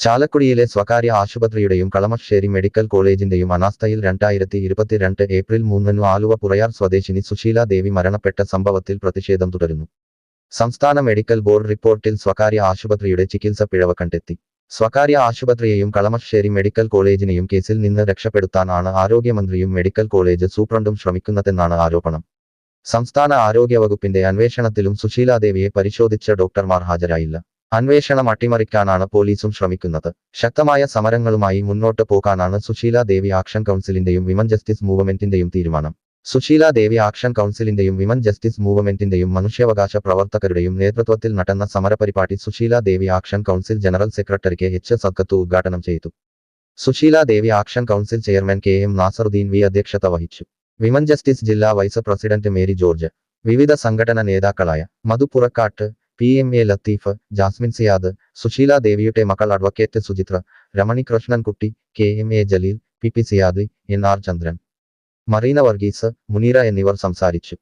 ചാലക്കുടിയിലെ സ്വകാര്യ ആശുപത്രിയുടെയും കളമശ്ശേരി മെഡിക്കൽ കോളേജിന്റെയും അനാസ്ഥയിൽ രണ്ടായിരത്തി ഇരുപത്തിരണ്ട് ഏപ്രിൽ മൂന്നിനു ആലുവ പുറയാർ സ്വദേശിനി സുശീല ദേവി മരണപ്പെട്ട സംഭവത്തിൽ പ്രതിഷേധം തുടരുന്നു. സംസ്ഥാന മെഡിക്കൽ ബോർഡ് റിപ്പോർട്ടിൽ സ്വകാര്യ ആശുപത്രിയുടെ ചികിത്സ പിഴവ് കണ്ടെത്തി. സ്വകാര്യ ആശുപത്രിയെയും കളമശ്ശേരി മെഡിക്കൽ കോളേജിനെയും കേസിൽ നിന്ന് രക്ഷപ്പെടുത്താനാണ് ആരോഗ്യമന്ത്രിയും മെഡിക്കൽ കോളേജ് സൂപ്രണ്ടും ശ്രമിക്കുന്നതെന്നാണ് ആരോപണം. സംസ്ഥാന ആരോഗ്യവകുപ്പിന്റെ അന്വേഷണത്തിലും സുശീലാദേവിയെ പരിശോധിച്ച ഡോക്ടർമാർ ഹാജരായില്ല. അന്വേഷണം അട്ടിമറിക്കാനാണ് പോലീസും ശ്രമിക്കുന്നത്. ശക്തമായ സമരങ്ങളുമായി മുന്നോട്ട് പോകാനാണ് സുശീല ദേവി ആക്ഷൻ കൗൺസിലിന്റെയും വിമൻ ജസ്റ്റിസ് മൂവ്മെന്റിന്റെയും തീരുമാനം. സുശീല ദേവി ആക്ഷൻ കൗൺസിലിന്റെയും വിമൻ ജസ്റ്റിസ് മൂവ്മെന്റിന്റെയും മനുഷ്യാവകാശ പ്രവർത്തകരുടെയും നേതൃത്വത്തിൽ നടന്ന സമരപരിപാടി Susheela Devi action council general secretary K H. Sakkathu ഉദ്ഘാടനം ചെയ്തു. Susheela Devi action council chairman K. M. Nasaruddin V. അധ്യക്ഷത വഹിച്ചു. വിമൻ ജസ്റ്റിസ് ജില്ലാ വൈസ് പ്രസിഡന്റ് മേരി ജോർജ്. വിവിധ സംഘടന നേതാക്കളായ Madhu Purakkad P. M. A. Latheef Jasmine Siyad Susheela ദേവിയുടെ മക്കൾ advocate Suchitra Ramani Krishnankutty K. M. A. Jaleel P. P. Siyad N. R. Chandran Marina Varghese Muneera എന്നിവർ സംസാരിച്ചു.